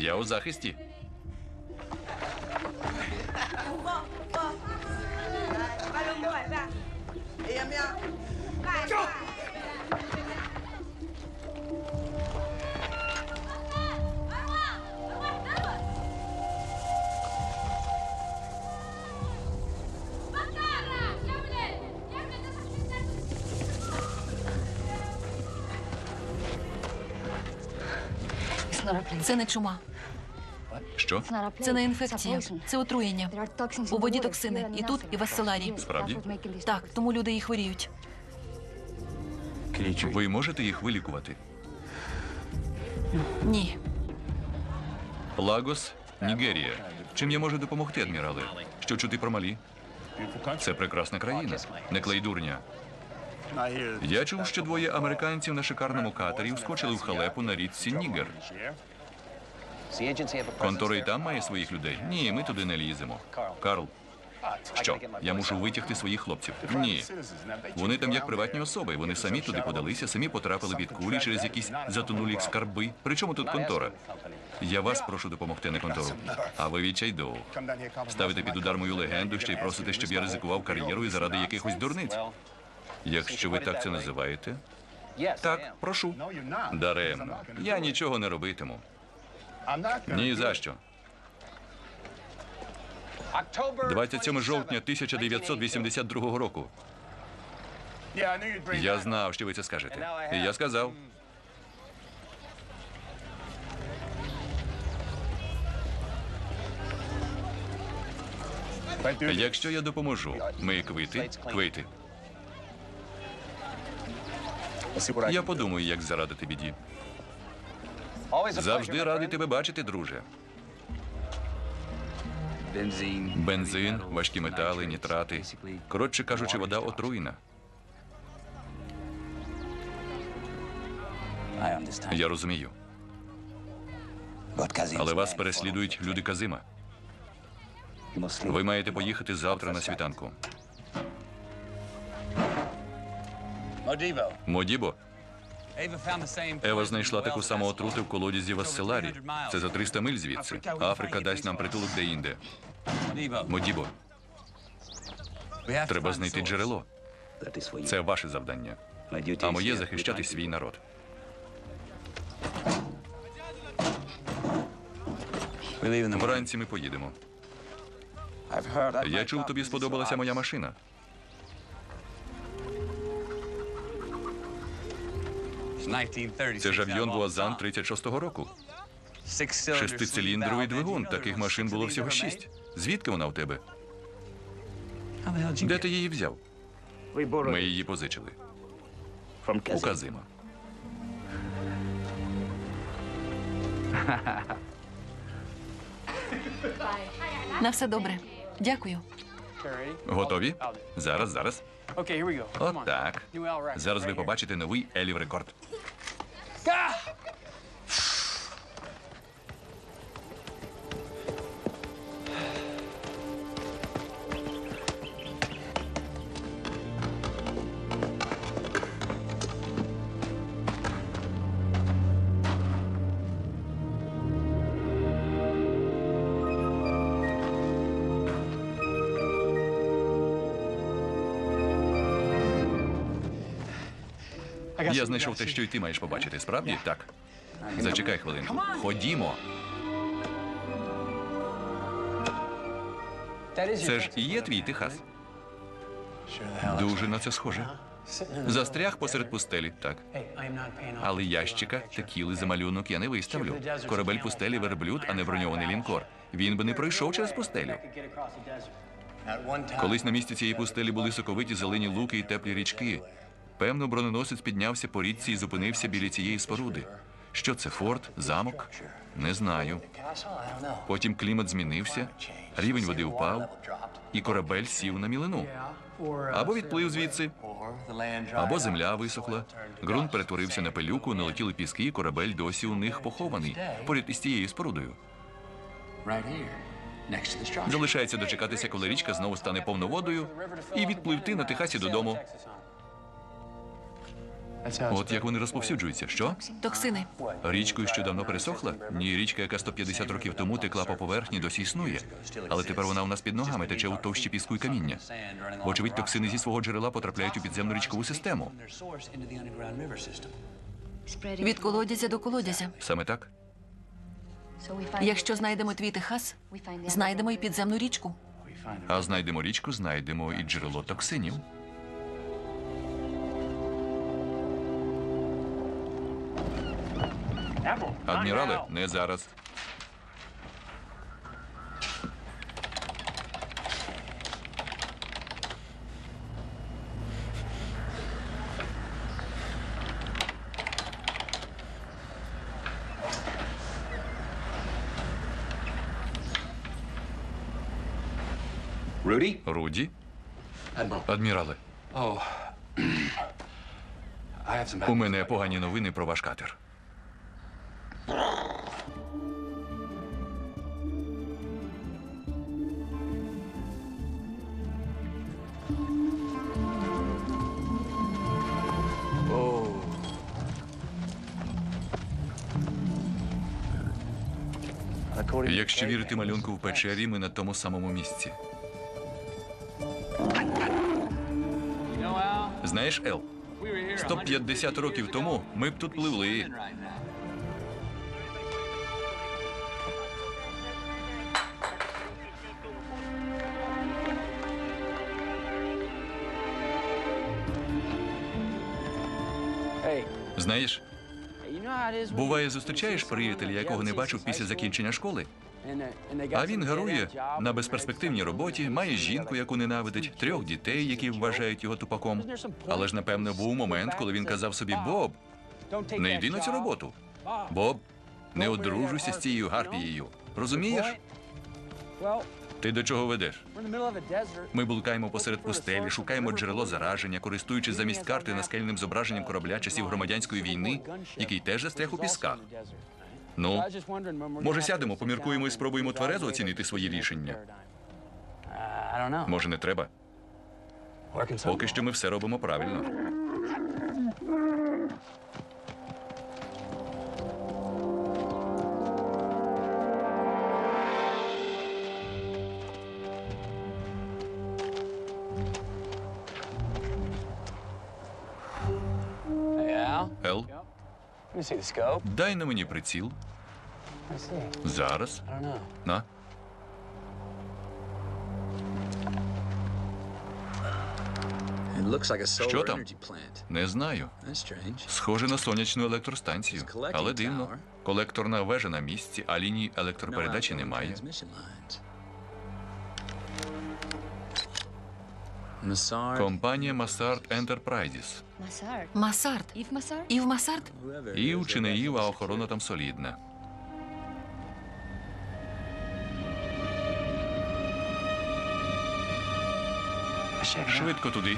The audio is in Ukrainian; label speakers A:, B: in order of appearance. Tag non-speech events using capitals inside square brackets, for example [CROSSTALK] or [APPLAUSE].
A: Я у захисті.
B: Це не чума,
A: Що?
B: це не інфекція, це отруєння. У воді токсини і тут, і в Асселарі.
A: Справді?
B: Так, тому люди і хворіють.
A: Ви можете їх вилікувати?
B: Ні.
A: Лагос, Нігерія. Чим я можу допомогти, адмірале? Що чути про малі? Це прекрасна країна. Не клей дурня. Я чув, що двоє американців на шикарному катері вскочили в халепу на річці Нігер. Контора і там має своїх людей. Ні, ми туди не ліземо. Карл, що? Я мушу витягти своїх хлопців. Ні. Вони там як приватні особи. Вони самі туди подалися, самі потрапили під кулі через якісь затонулі скарби. Причому тут контора? Я вас прошу допомогти, не контору. А ви відчайдово. Ставите під удар мою легенду, ще й просите, щоб я ризикував кар'єрою заради якихось дурниць. Якщо ви так це називаєте, так, прошу. Даремно. Я нічого не робитиму. Ні за що. 27 жовтня 1982 року. Я знав, що ви це скажете. І я сказав. Якщо я допоможу, ми квити, квити. Я подумаю, як зарадити біді. Завжди радий тебе бачити, друже. Бензин, важкі метали, нітрати. Коротше кажучи, вода отруєна. Я розумію. Але вас переслідують люди Казима. Ви маєте поїхати завтра на світанку. Модібо, Ева знайшла таку саму отруту в колодязі в Асселарі. Це за 300 миль звідси. Африка дасть нам притулок де-інде. Модібо, треба знайти джерело. Це ваше завдання. А моє захищати свій народ. Вранці ми поїдемо. Я чув, тобі сподобалася моя машина. Це ж авіон Вуазан 36-го року. Шестициліндровий двигун. Таких машин було всього шість. Звідки вона у тебе? Де ти її взяв? Ми її позичили. У Казима.
B: На все добре. Дякую.
A: Готові? Зараз, зараз.
C: Okay, here we go. Come
A: От
C: on.
A: так.
C: New L record.
A: Зараз ви побачите новий Елів рекорд.
C: 干。
A: Я знайшов те, що й ти маєш побачити. Справді? Так. Зачекай хвилинку. Ходімо. Це ж і є твій Техас. Дуже на це схоже. Застряг посеред пустелі, так. Але ящика, текіли за малюнок я не виставлю. Корабель пустелі верблюд, а не броньований лінкор. Він би не пройшов через пустелю. Колись на місці цієї пустелі були соковиті зелені луки і теплі річки. Певно, броненосець піднявся по річці і зупинився біля цієї споруди. Що це форт, замок? Не знаю. Потім клімат змінився, рівень води впав, і корабель сів на мілину. Або відплив звідси, або земля висохла. Ґрунт перетворився на пилюку, налетіли піски, і корабель досі у них похований поряд із тією спорудою. Залишається дочекатися, коли річка знову стане повноводою, і відпливти на Техасі додому. От як вони розповсюджуються. Що?
B: Токсини.
A: Річкою, що давно пересохла? Ні, річка, яка 150 років тому текла по поверхні, досі існує. Але тепер вона у нас під ногами тече у товщі піску і каміння. Вочевидь, токсини зі свого джерела потрапляють у підземну річкову систему.
B: Від колодязя до колодязя.
A: Саме так?
B: Якщо знайдемо твій Техас, знайдемо і підземну річку.
A: А знайдемо річку, знайдемо і джерело токсинів. Адмірале, не зараз.
D: Rudy?
A: Руді, адмірале, [CLEARS THROAT] у мене погані новини про ваш катер. Якщо вірити малюнку в печері, ми на тому самому місці. Знаєш, Ел, 150 років тому ми б тут пливли. Знаєш, буває, зустрічаєш приятеля, якого не бачив після закінчення школи, а він гарує на безперспективній роботі, має жінку, яку ненавидить, трьох дітей, які вважають його тупаком. Але ж, напевно, був момент, коли він казав собі Боб, не йди на цю роботу. Боб, не одружуйся з цією гарпією. Розумієш? Ти до чого ведеш? Ми блукаємо посеред пустелі, шукаємо джерело зараження, користуючись замість карти наскельним зображенням корабля часів громадянської війни, який теж застряг у пісках. Ну, може, сядемо, поміркуємо і спробуємо тверезо оцінити свої рішення.
C: I.
A: Може, не треба. Поки що ми все робимо правильно. Дай на мені приціл. Зараз. На.
E: It looks like a solar
A: Що там? Не знаю. Схоже на сонячну електростанцію. Але дивно. Колекторна вежа на місці, а лінії електропередачі немає. Компанія Massard Enterprises.
B: Масарт. Ів
E: whoever.
A: Ів чи не Ів, а охорона там солідна. Швидко туди.